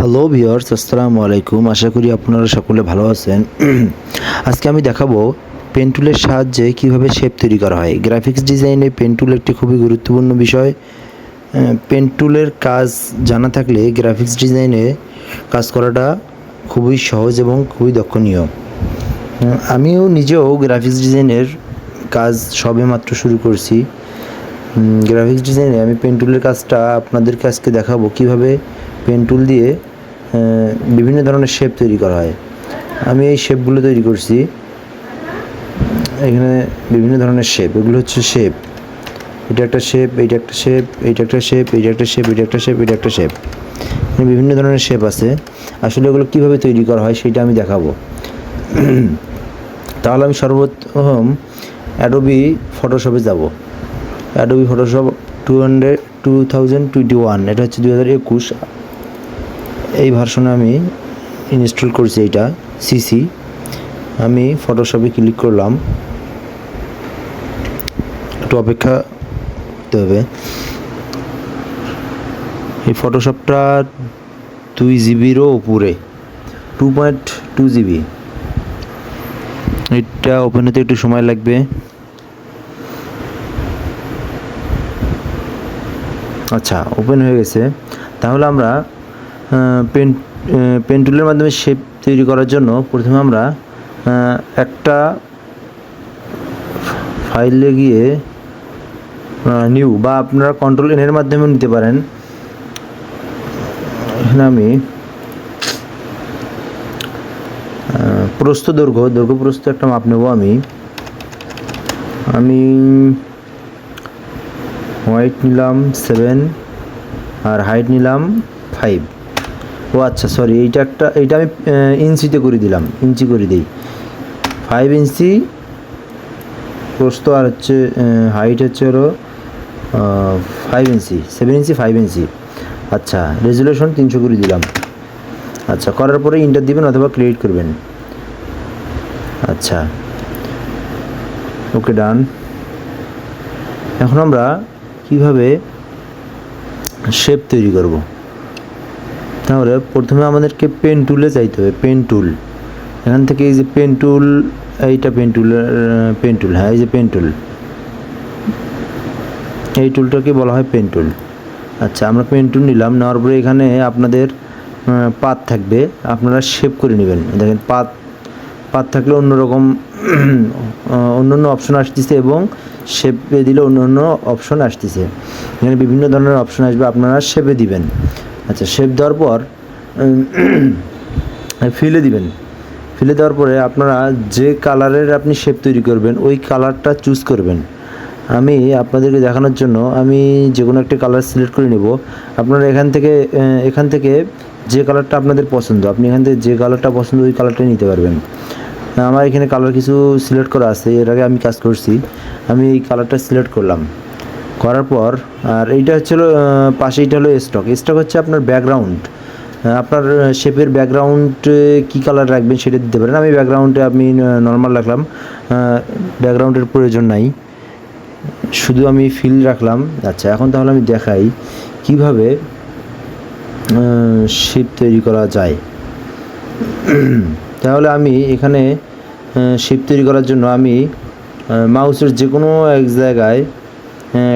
Hello viewers আসসালামু আলাইকুম। আশা করি আপনারা সকলে ভালো আছেন। আজকে আমি দেখাবো পেন টুলের সাহায্যে কীভাবে শেপ তৈরি করা হয়। গ্রাফিক্স ডিজাইনে পেন টুল একটি খুবই গুরুত্বপূর্ণ বিষয়। পেন টুলের কাজ জানা থাকলে গ্রাফিক্স ডিজাইনে কাজ করাটা খুবই সহজ এবং খুবই দক্ষণীয়। আমিও নিজেও গ্রাফিক্স ডিজাইনের কাজ সবে মাত্র শুরু করছি। গ্রাফিক্স ডিজাইনে আমি পেন টুলের কাজটা আপনাদেরকে আজকে দেখাবো কীভাবে পেন দিয়ে বিভিন্ন ধরনের শেপ তৈরি করা হয়। আমি এই শেপগুলো তৈরি করছি। এখানে বিভিন্ন ধরনের শেপ এগুলো হচ্ছে শেপ এটা একটা শেপ এইটা একটা শেপ এইটা একটা শেপ এইটা একটা শেপ এটা একটা শেপ এটা একটা শেপ বিভিন্ন ধরনের শেপ আছে। আসলে এগুলো কীভাবে তৈরি করা হয় সেটা আমি দেখাবো। তাহলে আমি সর্বপ্রথম অ্যাডোবি ফটোশপে যাব। Adobe Photoshop two hundred two thousand twenty one এটা হচ্ছে দু হাজার একুশ এই ভার্সনে আমি ইনস্টল করছি এইটা সিসি আমি ফটোশপে ক্লিক করলাম। একটু অপেক্ষা করতে হবে। এই ফটোশপটা দুই জিবিরও উপরে টু পয়েন্ট টু জিবি। এটা ওপেন হতে একটু সময় লাগবে। আচ্ছা ওপেন হয়ে গেছে। তাহলে আমরা পেন পেন টুলের মাধ্যমে শেপ তৈরি করার জন্য প্রথমে আমরা একটা ফাইলে গিয়ে নিউ বা আপনারা কন্ট্রোল এনের মাধ্যমে নিতে পারেন। এখানে আমি প্রস্থ দৈর্ঘ্য দৈর্ঘ্য প্রস্থ একটা মাপ নেব আমি। আমি হোয়াইট নিলাম সেভেন আর হাইট নিলাম ফাইভ ও আচ্ছা সরি এইটা একটা, এইটা আমি ইঞ্চিতে করে দিলাম, ইঞ্চি করে দিই। ফাইভ ইঞ্চি, প্রস্থ আর হচ্ছে হাইট হচ্ছে হলো five inch seven inch five inch. আচ্ছা রেজুলেশন তিনশো করে দিলাম। আচ্ছা করার পরে ইন্টার দিবেন অথবা ক্রিয়েট করবেন। আচ্ছা ওকে ডান এখন আমরা কীভাবে শেপ তৈরি করব? তাহলে প্রথমে আমাদেরকে পেন টুলে চাইতে হবে পেন টুল এখান থেকে এই যে পেন টুল এইটা পেন টুল পেন টুল হ্যাঁ এই যে পেন টুল এই টুলটাকে বলা হয় পেন টুল আচ্ছা আমরা পেন টুল নিলাম, নেওয়ার পরে এখানে আপনাদের পাত থাকবে, আপনারা শেপ করে নেবেন। দেখেন, পাত পাত থাকলে অন্যরকম অন্য অন্য অপশন আসতেছে এবং শেপে দিলে অন্য অন্য অপশন আসতেছে। এখানে বিভিন্ন ধরনের অপশন আসবে, আপনারা শেপে দিবেন। আচ্ছা শেপ দেওয়ার পর ফিলে দিবেন। ফিলে দেওয়ার পরে আপনারা যে কালারের আপনি শেপ তৈরি করবেন, ওই কালারটা চুজ করবেন। আমি আপনাদেরকে দেখানোর জন্য আমি যে কোনো একটা কালার সিলেক্ট করে নেব। আপনারা এখান থেকে এখান থেকে যে কালারটা আপনাদের পছন্দ, আপনি এখান থেকে যে কালারটা পছন্দ, ওই কালারটাই নিতে পারবেন। আমার এখানে কালার কিছু সিলেক্ট করা আছে, এর আগে আমি কাজ করছি, আমি এই কালারটা সিলেক্ট করলাম। করার পর আর এইটা হচ্ছে হলো, আহ, পাশে এইটা হলো স্টক স্টক হচ্ছে আপনার ব্যাকগ্রাউন্ড আপনার শেপের ব্যাকগ্রাউন্ডে কী কালার রাখবেন সেটা দিতে পারেন। আমি ব্যাকগ্রাউন্ডে আমি নর্মাল রাখলাম। ব্যাকগ্রাউন্ডের প্রয়োজন নাই। শুধু আমি ফিল রাখলাম। আচ্ছা এখন তাহলে আমি দেখাই কীভাবে শিপ তৈরি করা যায়। তাহলে আমি এখানে শিপ তৈরি করার জন্য আমি মাউসের যে কোনো এক জায়গায়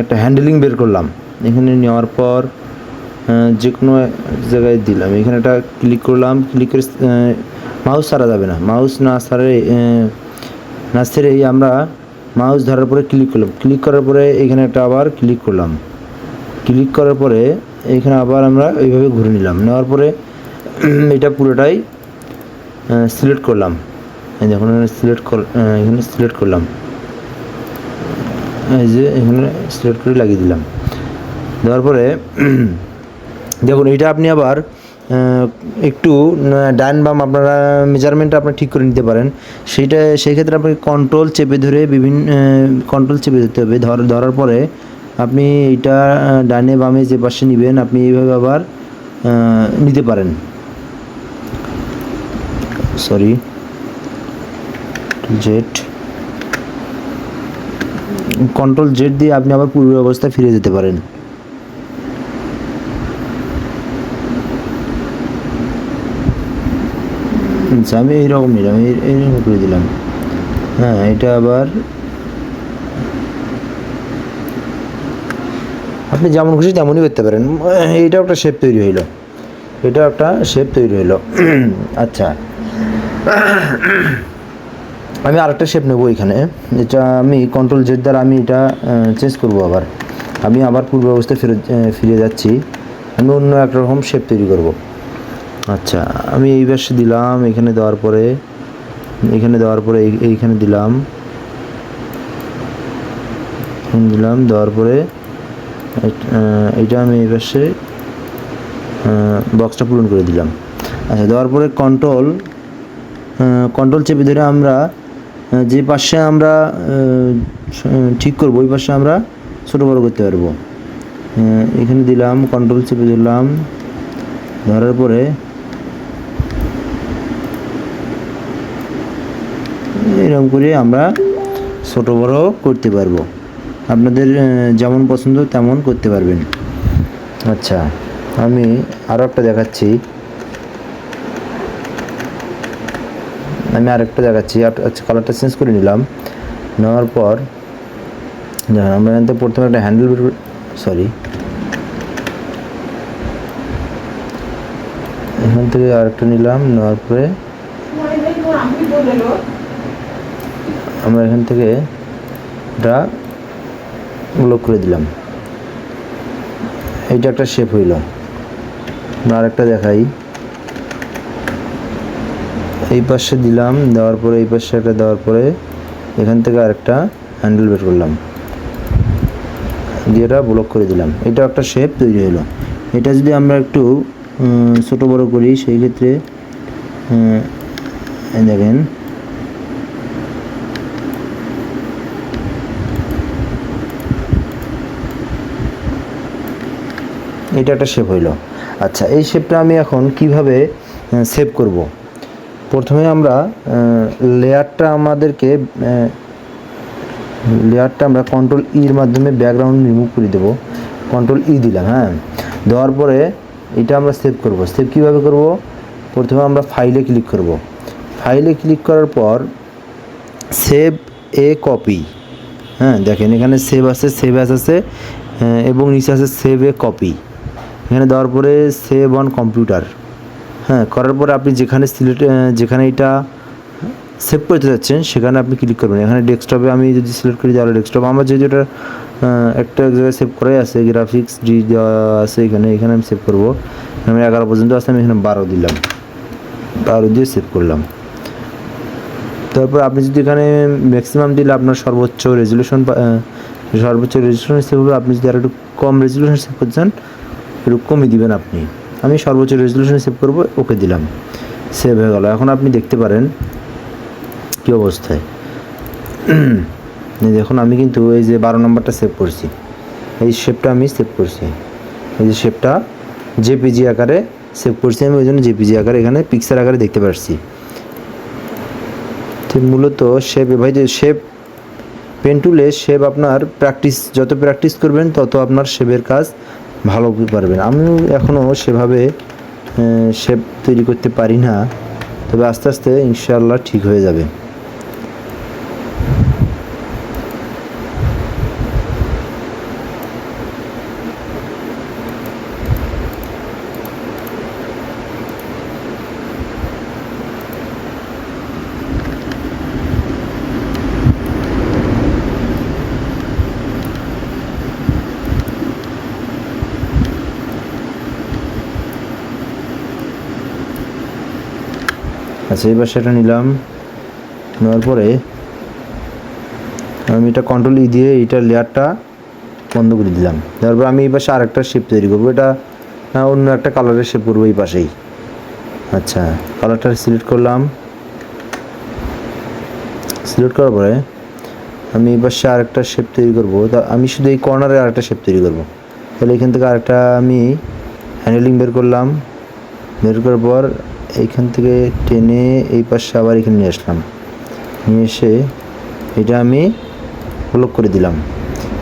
একটা হ্যান্ডেলিং বের করলাম। এখানে নেওয়ার পর যে কোনো জায়গায় দিলাম। এখানে একটা ক্লিক করলাম ক্লিক করে মাউস সারা যাবে না। মাউস না আহ, না ছেড়েই আমরা মাউস ধরার পরে ক্লিক করলাম। ক্লিক করার পরে এখানে একটা আবার ক্লিক করলাম। ক্লিক করার পরে এখানে আবার আমরা এইভাবে ঘুরে নিলাম। নেওয়ার পরে এটা পুরোটাই সিলেক্ট করলাম। দেখুন সিলেক্ট কর এখানে সিলেক্ট করলাম। এই যে এখানে সিলেক্ট করে লাগিয়ে দিলাম। দেওয়ার পরে, দেখুন এটা আপনি আবার একটু ডান বাম আপনারা মেজারমেন্ট আপনি ঠিক করে নিতে পারেন। সেইটা, সেই ক্ষেত্রে আপনাকে কন্ট্রোল চেপে ধরে বিভিন্ন কন্ট্রোল চেপে ধরতে হবে। ধর, ধরার পরে আপনি এটা ডানে বামে যে পাশে নেবেন, আপনি এইভাবে আবার নিতে পারেন। সরি জেট কন্ট্রোল জেড দিয়ে আপনি আবার পূর্ব অবস্থায় ফিরে যেতে পারেন। আচ্ছা আমি এইরকম নিলাম, এই এইরকম করে দিলাম। হ্যাঁ এটা আবার আপনি যেমন খুশি তেমনই করতে পারেন। এইটাও একটা শেপ তৈরি হইল। এটাও একটা শেপ তৈরি হইল। আচ্ছা। আমি আরেকটা শেপ নেব এখানে। এটা আমি কন্ট্রোল জেড দ্বারা আমি এটা চেঞ্জ করব আবার। আমি আবার পূর্ব অবস্থায় আহ, ফিরে যাচ্ছি। আমি অন্য এক রকম শেপ তৈরি করব। আচ্ছা আমি এই পাশে দিলাম এখানে দেওয়ার পরে এখানে দেওয়ার পরে এই- এইখানে দিলাম। দিলাম দেওয়ার পরে এট- আমি এই পাশে বক্সটা পূরণ করে দিলাম। আচ্ছা দেওয়ার পরে কন্ট্রোল কন্ট্রোল চেপে ধরে আমরা যে পাশে আমরা ঠিক করব, ওই পাশে আমরা ছোটো বড়ো করতে পারব। এখানে দিলাম কন্ট্রোল চেপে ধরলাম ধরার পরে এরকম করে আমরা ছোট বড় করতে পারব। আপনাদের যেমন পছন্দ তেমন করতে পারবেন। আচ্ছা আমি আরও একটা দেখাচ্ছি। আমি আরেকটা দেখাচ্ছি কালারটা চেঞ্জ করে নিলাম। নেওয়ার পর, দেখেন, আমরা এখান থেকে প্রথমে একটা হ্যান্ডেল সরি এখান থেকে আরেকটা নিলাম, নেওয়ার পরে আমরা এখান থেকে এটা ব্লক করে দিলাম। এইটা একটা শেপ হইল। আমরা আরেকটা দেখাই। এই পাশে দিলাম, দেওয়ার পরে এই পাশে একটা দেওয়ার পরে এখান থেকে আরেকটা হ্যান্ডেল বের করলাম। দিয়ে এটা ব্লক করে দিলাম। এটা একটা শেপ তৈরি হলো। এটা যদি আমরা একটু ছোট বড় করি, সেই ক্ষেত্রে দেখেন। এটা একটা শেপ হইল। আচ্ছা এই শেপটা আমি এখন কীভাবে সেভ করব? প্রথমে আমরা লেয়ারটা আমাদেরকে লেয়ারটা আমরা কন্ট্রোল ইর মাধ্যমে ব্যাকগ্রাউন্ড রিমুভ করে দেবো। কন্ট্রোল ই দিলাম হ্যাঁ? দেওয়ার পরে এটা আমরা সেভ করব। সেভ কীভাবে করব? প্রথমে আমরা ফাইলে ক্লিক করব। ফাইলে ক্লিক করার পর সেভ এ কপি হ্যাঁ? দেখেন এখানে সেভ আছে সেভ অ্যাস আছে এবং নিচে আছে সেভ এ কপি এখানে দেওয়ার পরে সেভ অন কম্পিউটার হ্যাঁ করার পরে আপনি যেখানে সিলেক্ট যেখানে এটা সেভ করতে যাচ্ছেন, সেখানে আপনি ক্লিক করবেন। এখানে ডেস্কটপে আমি যদি সিলেক্ট করি, তাহলে ডেস্কটপ আমার যেহেতু এটা একটা এক জায়গায় সেভ করাই আছে গ্রাফিক্স ডি দেওয়া আছে এখানে এখানে আমি সেভ করব। আমি এগারো পর্যন্ত আছে, আমি এখানে বারো দিলাম। বারো দিয়ে সেভ করলাম। তারপর আপনি যদি এখানে ম্যাক্সিমাম দিলে আপনার সর্বোচ্চ রেজলিউশন সর্বোচ্চ রেজলিউশন সেভ হবে আপনি যদি আর একটু কম রেজলিউশন সেভ করতে চান, একটু কমই দিবেন আপনি। আমি সর্বোচ্চ রেজলিউশন সেভ করব, ওকে দিলাম। সেভ হয়ে গেল। এখন আপনি দেখতে পারেন কী অবস্থায়। দেখুন, আমি কিন্তু এই যে বারো নম্বরটা সেভ করছি। এই শেপটা আমি সেভ করছি। এই যে শেপটা জেপিজি আকারে সেভ করছি। আমি ওই জন্য জেপিজি আকারে এখানে পিকচার আকারে দেখতে পাচ্ছি মূলত শেপ ভাই যে শেপ পেন টুলে শেপ আপনার প্র্যাকটিস যত প্র্যাকটিস করবেন, তত আপনার শেপের কাজ ভালো পারবেন আমিও এখনও সেভাবে শেপ তৈরি করতে পারি না। তবে আস্তে আস্তে ইনশাল্লাহ ঠিক হয়ে যাবে। আচ্ছা এবার সেটা নিলাম। নেওয়ার পরে আমি এটা কন্ট্রোল ই দিয়ে এইটা লেয়ারটা বন্ধ করে দিলাম। তারপর আমি এই পাশে আরেকটা শেপ তৈরি করব। এটা অন্য একটা কালারের শেপ করব এই পাশেই। আচ্ছা কালারটা সিলেক্ট করলাম। সিলেক্ট করার পরে আমি এই পাশে আরেকটা শেপ তৈরি করব। তা, আমি শুধু এই কর্নারে আরেকটা শেপ তৈরি করব। তাহলে এখান থেকে আরেকটা আমি হ্যান্ডেলিং বের করলাম। বের করার পর এইখান থেকে টেনে এই পাশে আবার এখানে নিয়ে আসলাম। নিয়ে এসে এটা আমি ব্লক করে দিলাম।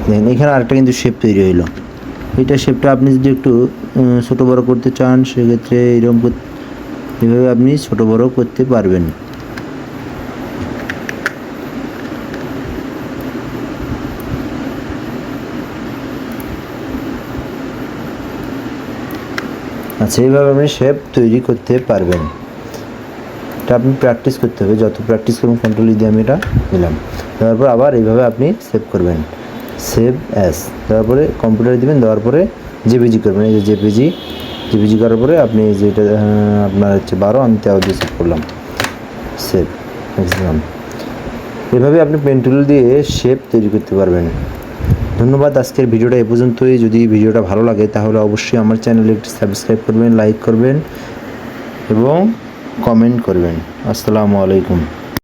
দেখেন, এখানে আরেকটা কিন্তু শেপ তৈরি হইল। এটা শেপটা আপনি যদি একটু ছোটো বড়ো করতে চান, সেক্ষেত্রে এরকম এইভাবে এভাবে আপনি ছোটো বড়ো করতে পারবেন। আচ্ছা এইভাবে আপনি শেপ তৈরি করতে পারবেন। এটা আপনি প্র্যাকটিস করতে হবে, যত প্র্যাকটিস করবেন কন্ট্রোল দিয়ে আমি এটা দিলাম তারপর আবার এইভাবে আপনি সেভ করবেন। সেভ অ্যাস তারপরে কম্পিউটারে দিবেন, দেওয়ার পরে জেপিজি করবেন। এই যে জেপিজি জেপিজি করার পরে আপনি যেটা আপনার হচ্ছে বারো আমি তেরো দিয়ে সেভ করলাম। সেভ ম্যাক্সিমাম এভাবে আপনি পেন্টুল দিয়ে শেপ তৈরি করতে পারবেন। ধন্যবাদ আজকের ভিডিওটা এ পর্যন্তই। যদি ভিডিওটা ভালো লাগে, তাহলে অবশ্যই আমার চ্যানেলে একটি সাবস্ক্রাইব করবেন, লাইক করবেন এবং কমেন্ট করবেন। আসসালামু আলাইকুম।